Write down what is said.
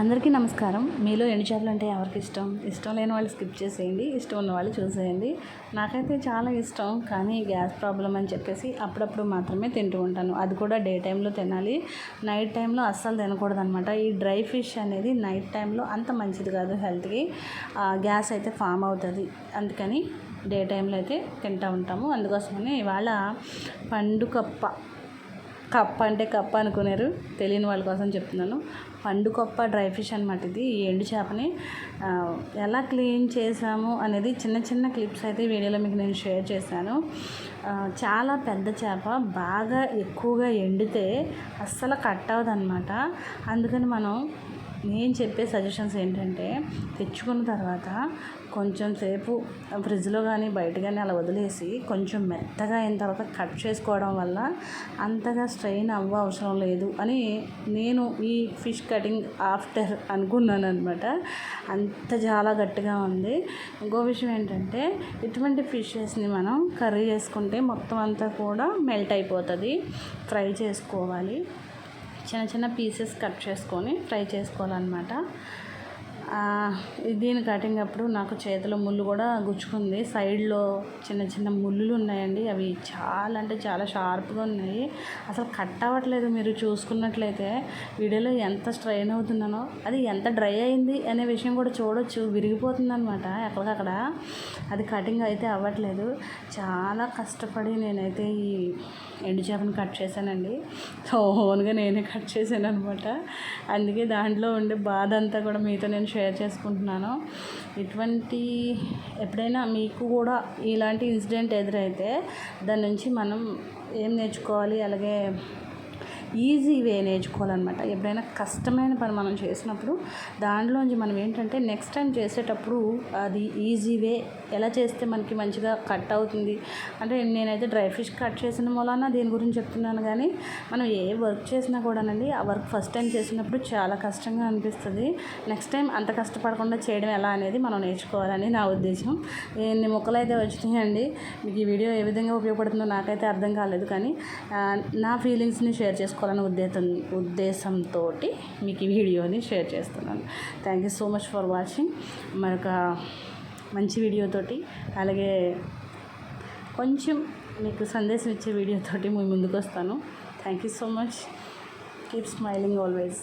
అందరికీ నమస్కారం. మీలో ఎండు చేపలు అంటే ఎవరికి ఇష్టం? ఇష్టం లేని వాళ్ళు స్కిప్ చేసేయండి. ఇష్టం ఉన్న వాళ్ళు చూసేయండి. నాకైతే చాలా ఇష్టం కానీ గ్యాస్ ప్రాబ్లం అని చెప్పేసి అప్పుడప్పుడు మాత్రమే తింటూ ఉంటాను. అది కూడా డే టైంలో తినాలి. నైట్ టైంలో అస్సలు తినకూడదు అనమాట ఈ డ్రై ఫిష్ అనేది నైట్ టైంలో అంత మంచిది కాదు హెల్త్కి. గ్యాస్ అయితే ఫామ్ అవుతుంది. అందుకని డే టైంలో అయితే తింటూ ఉంటాము. అందుకోసమని ఇవాళ పండుకప్ప కప్ప అంటే కప్ప అనుకున్నారు తెలియని వాళ్ళ కోసం చెప్తున్నాను. పండు కప్ప డ్రై ఫిష్ అనమాట ఇది. ఈ ఎండు చేపని ఎలా క్లీన్ చేసాము అనేది చిన్న చిన్న క్లిప్స్ అయితే వీడియోలో మీకు నేను షేర్ చేశాను. చాలా పెద్ద చేప బాగా ఎక్కువగా ఎండితే అస్సలు కట్ అవ్వదన్నమాట. అందుకని మనం నేను చెప్పే సజెషన్స్ ఏంటంటే తెచ్చుకున్న తర్వాత కొంచెం సేపు ఫ్రిడ్జ్లో కానీ బయట కానీ అలా వదిలేసి కొంచెం మెత్తగా అయిన తర్వాత కట్ చేసుకోవడం వల్ల అంతగా స్ట్రెయిన్ అవ్వ అవసరం లేదు అని నేను ఈ ఫిష్ కటింగ్ ఆఫ్టర్ అనుకున్నాను అనమాట అంత చాలా గట్టిగా ఉంది. ఇంకో విషయం ఏంటంటే ఇటువంటి ఫిషెస్ని మనం కర్రీ చేసుకుంటే మొత్తం అంతా కూడా మెల్ట్ అయిపోతుంది. ఫ్రై చేసుకోవాలి. చిన్న చిన్న పీసెస్ కట్ చేసుకొని ఫ్రై చేసుకోవాలన్నమాట. దీని కటింగ్ అప్పుడు నాకు చేతిలో ముళ్ళు కూడా గుచ్చుకుంది. సైడ్లో చిన్న చిన్న ముళ్ళులు ఉన్నాయండి. అవి చాలా అంటే చాలా షార్ప్గా ఉన్నాయి. అసలు కట్ అవ్వట్లేదు మీరు చూసుకున్నట్లయితే. వీడియోలో ఎంత స్ట్రెయిన్ అవుతున్నానో అది ఎంత డ్రై అయింది అనే విషయం కూడా చూడొచ్చు. విరిగిపోతుంది అనమాట ఎక్కడికక్కడ. అది కటింగ్ అయితే అవ్వట్లేదు. చాలా కష్టపడి నేనైతే ఈ ఎండు చేపను కట్ చేశానండి. ఓన్గా నేనే కట్ చేశాను అనమాట అందుకే దాంట్లో ఉండే బాధ అంతా కూడా మీతో నేను షేర్ చేసుకుంటున్నాను. ఇటువంటి ఎప్పుడైనా మీకు కూడా ఇలాంటి ఇన్సిడెంట్ ఎదురైతే దాని నుంచి మనం ఏం నేర్చుకోవాలి? అలాగే ఈజీ వే నేర్చుకోవాలన్నమాట. ఎప్పుడైనా కష్టమైన పని మనం చేసినప్పుడు దాంట్లోంచి మనం ఏంటంటే నెక్స్ట్ టైం చేసేటప్పుడు అది ఈజీ వే ఎలా చేస్తే మనకి మంచిగా కట్ అవుతుంది. అంటే నేనైతే డ్రై ఫిష్ కట్ చేసిన మూలాన దీని గురించి చెప్తున్నాను కానీ మనం ఏ వర్క్ చేసినా కూడానండి ఆ వర్క్ ఫస్ట్ టైం చేసినప్పుడు చాలా కష్టంగా అనిపిస్తుంది. నెక్స్ట్ టైం అంత కష్టపడకుండా చేయడం ఎలా అనేది మనం నేర్చుకోవాలని నా ఉద్దేశం. ఎన్ని మొక్కలు అయితే వచ్చినాయండి మీకు ఈ వీడియో ఏ విధంగా ఉపయోగపడుతుందో నాకైతే అర్థం కాలేదు కానీ నా ఫీలింగ్స్ని షేర్ చేసుకోవాలనే ఉద్దేశం ఉద్దేశంతో మీకు ఈ వీడియోని షేర్ చేస్తున్నాను. Thank you so much for watching మరొక మంచి వీడియోతోటి అలాగే కొంచెం మీకు సందేశం ఇచ్చే వీడియోతోటి మేము ముందుకు వస్తాను. Thank you so much keep smiling always